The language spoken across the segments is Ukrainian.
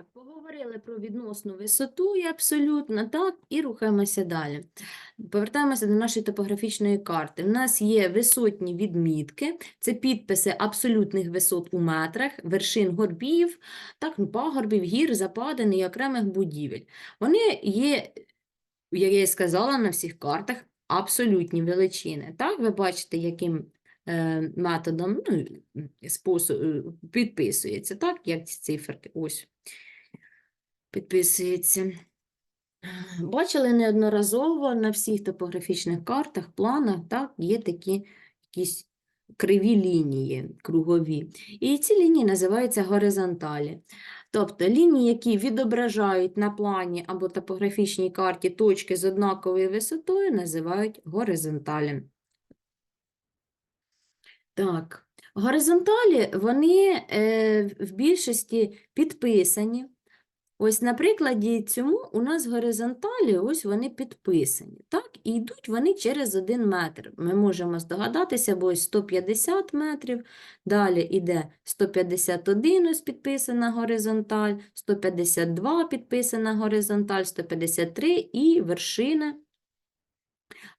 Так, поговорили про відносну висоту і абсолютно так, і рухаємося далі. Повертаємося до нашої топографічної карти. У нас є висотні відмітки, це підписи абсолютних висот у метрах, вершин горбів, так, ну, пагорбів, гір, западин і окремих будівель. Вони є, як я і сказала, на всіх картах абсолютні величини. Так, ви бачите, яким е, методом ну, способ, е, підписується, так, як ці циферки. Ось підписується. Бачили неодноразово на всіх топографічних картах, планах, так, є такі якісь криві лінії кругові. І ці лінії називаються горизонталі. Тобто лінії, які відображають на плані або топографічній карті точки з однаковою висотою, називають горизонталі. Так, горизонталі, вони е, в більшості підписані. Ось на прикладі цьому у нас горизонталі, ось вони підписані. Так, і йдуть вони через один метр. Ми можемо здогадатися, бо ось 150 метрів, далі йде 151 ось підписана горизонталь, 152 підписана горизонталь, 153 і вершина.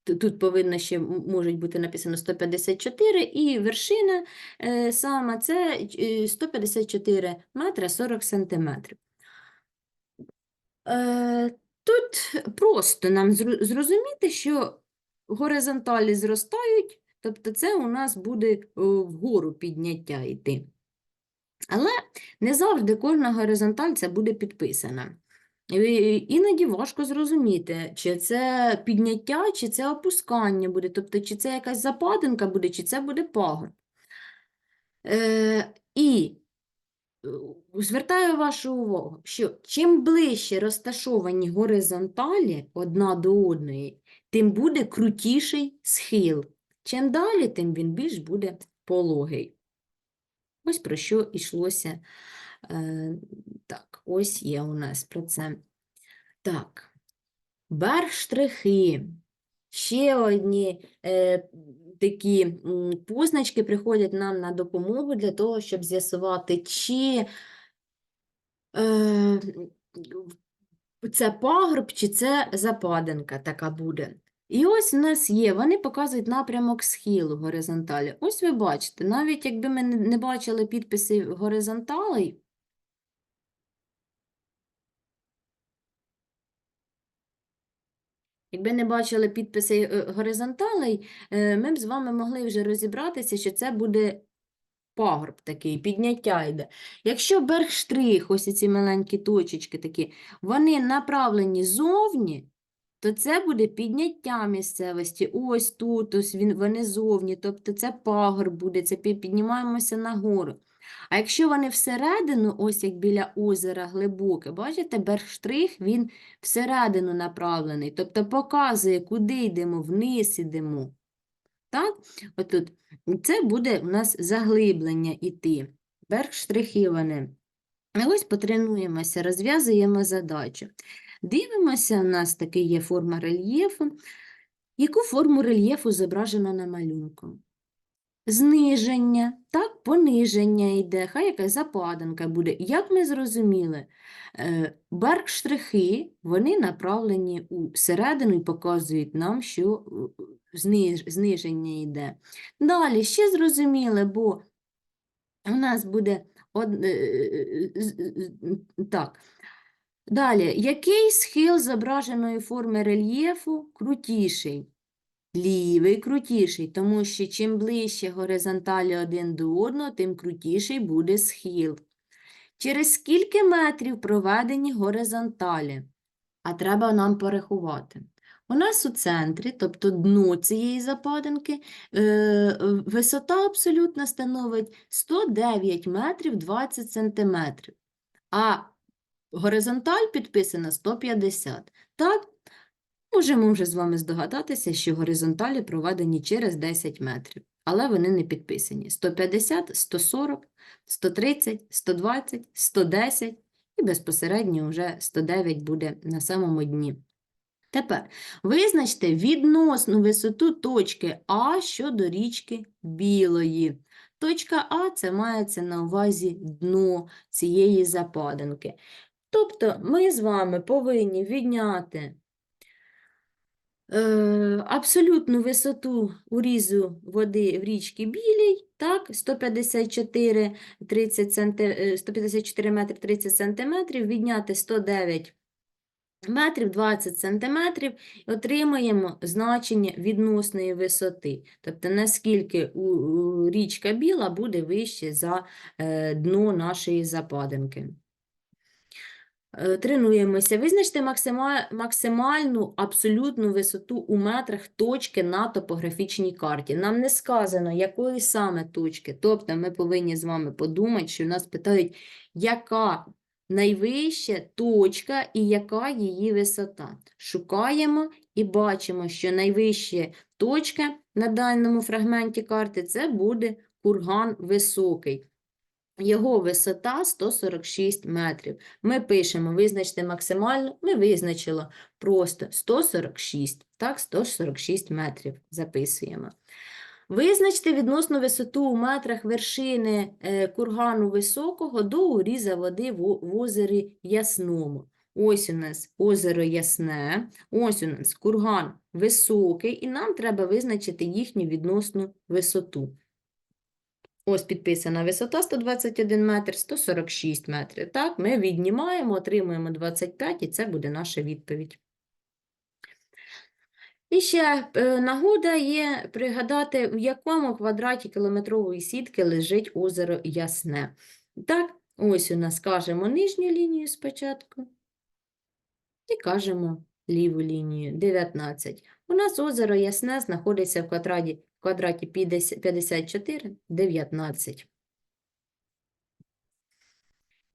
Тут повинно ще м- можуть бути написано 154, і вершина е, сама це е, 154 метри 40 сантиметрів. Е, Тут просто нам зрозуміти, що горизонталі зростають, тобто це у нас буде вгору підняття йти. Але не завжди кожна горизонталь це буде підписана. Іноді важко зрозуміти, чи це підняття, чи це опускання буде, тобто чи це якась западинка буде, чи це буде пагорб. Е, і е, звертаю вашу увагу, що чим ближче розташовані горизонталі одна до одної, тим буде крутіший схил. Чим далі, тим він більш буде пологий. Ось про що йшлося. Е, так, ось є у нас про це. Так, берг-штрихи. Ще одні е, такі позначки приходять нам на допомогу для того, щоб з'ясувати, чи е, це пагорб, чи це западинка така буде. І ось у нас є, вони показують напрямок схилу горизонталі. Ось ви бачите, навіть якби ми не бачили підписи горизонталей, Якби не бачили підписи е, горизонталей, е, ми б з вами могли вже розібратися, що це буде пагорб такий, підняття йде. Якщо берг-штрих, ось ці маленькі точечки такі, вони направлені зовні, то це буде підняття місцевості. Ось тут, ось вони зовні, тобто це пагорб буде, це піднімаємося нагору. А якщо вони всередину, ось як біля озера глибоке, бачите, берг-штрих, він всередину направлений, тобто показує, куди йдемо, вниз йдемо. Так? Отут. Це буде у нас заглиблення. Берг-штрихи вони. А ось потренуємося, розв'язуємо задачу. Дивимося, у нас такий є форма рельєфу. Яку форму рельєфу зображено на малюнку? Зниження, так, пониження йде, хай якась западинка буде. Як ми зрозуміли, е, берг-штрихи, вони направлені у середину і показують нам, що е, зниж- зниження йде. Далі ще зрозуміли, бо у нас буде е, так. Далі, який схил зображеної форми рельєфу крутіший? Лівий крутіший, тому що чим ближче горизонталі один до одного, тим крутіший буде схил. Через скільки метрів проведені горизонталі? А треба нам порахувати. У нас у центрі, тобто дно цієї западинки, е, висота абсолютно становить 109 метрів 20 сантиметрів, а горизонталь підписана 150. Так, Можемо вже з вами здогадатися, що горизонталі проведені через 10 метрів, але вони не підписані. 150, 140, 130, 120, 110 і безпосередньо вже 109 буде на самому дні. Тепер визначте відносну висоту точки А щодо річки Білої. Точка А – це мається на увазі дно цієї западинки. Тобто ми з вами повинні відняти абсолютну висоту урізу води в річці Білій, так, 154, 30 санти, е, 154 метри 30 сантиметрів, відняти 109 метрів 20 сантиметрів, і отримаємо значення відносної висоти. Тобто, наскільки річка Біла буде вище за е, дно нашої западинки. Е, Тренуємося. Визначте максимальну абсолютну висоту у метрах точки на топографічній карті. Нам не сказано, якої саме точки. Тобто ми повинні з вами подумати, що нас питають, яка найвища точка і яка її висота. Шукаємо і бачимо, що найвища точка на даному фрагменті карти це буде курган високий. Його висота 146 метрів. Ми пишемо, визначте максимально, ми визначили просто 146, так, 146 метрів записуємо. Визначте відносну висоту у метрах вершини е, кургану високого до уріза води в озері Ясному. Ось у нас озеро Ясне, ось у нас курган високий, і нам треба визначити їхню відносну висоту. Ось підписана висота 121 метр, 146 метрів. Так, ми віднімаємо, отримуємо 25, і це буде наша відповідь. І ще е, нагода є пригадати, в якому квадраті кілометрової сітки лежить озеро Ясне. Так, ось у нас кажемо нижню лінію спочатку і кажемо ліву лінію 19. У нас озеро Ясне знаходиться в квадраті, квадраті 50 54, 19.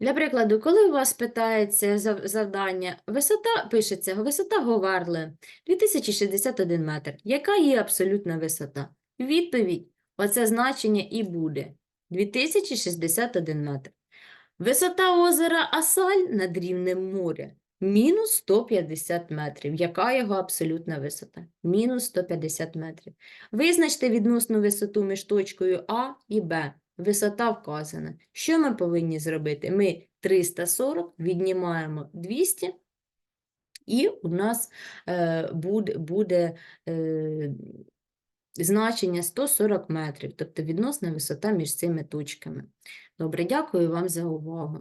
Для прикладу, коли у вас питається завдання, висота, пишеться, висота Говарли 2061 метр. Яка є абсолютна висота? Відповідь, оце значення і буде 2061 метр. Висота озера Асаль над рівнем моря мінус 150 метрів. Яка його абсолютна висота? Мінус 150 метрів. Визначте відносну висоту між точкою А і Б. Висота вказана. Що ми повинні зробити? Ми 340 віднімаємо 200, і у нас е, буде, буде е, значення 140 метрів, тобто відносна висота між цими точками. Добре, дякую вам за увагу.